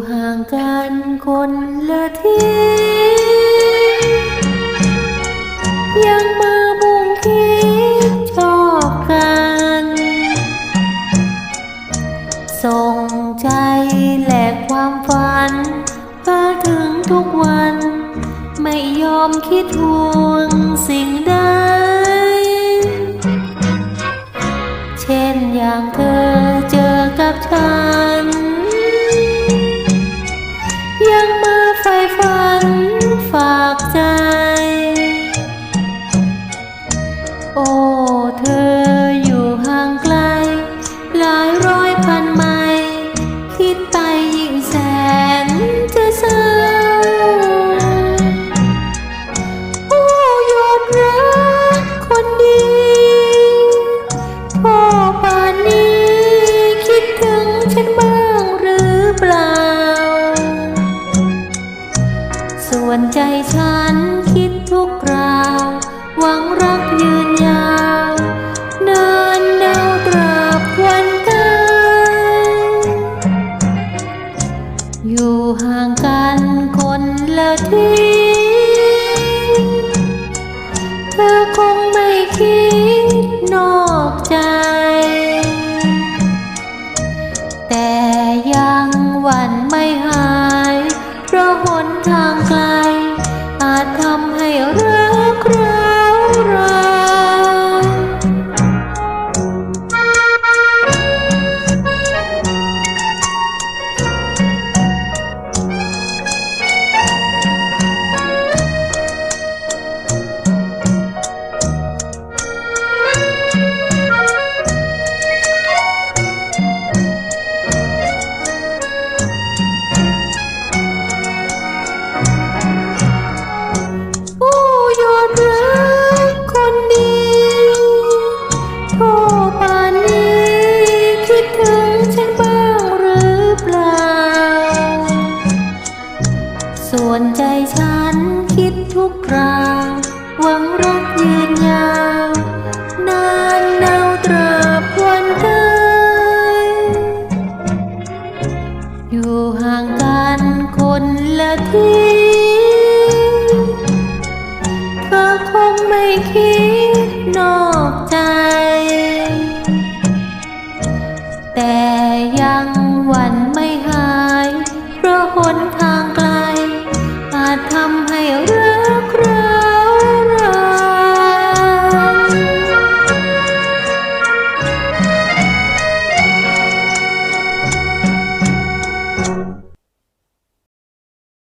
่ห่างกันคนละทียังมาบุงคิดชอบกัน ส่งใจแหลกความฝันมาถึงทุกวัน ไม่ยอมคิดห่วงสิ่งใด เช่นอย่างเธอเจอกับฉัน หวังรักยืนยาว นานนาวตราบวันเกอยู่ห่างกันคนละที่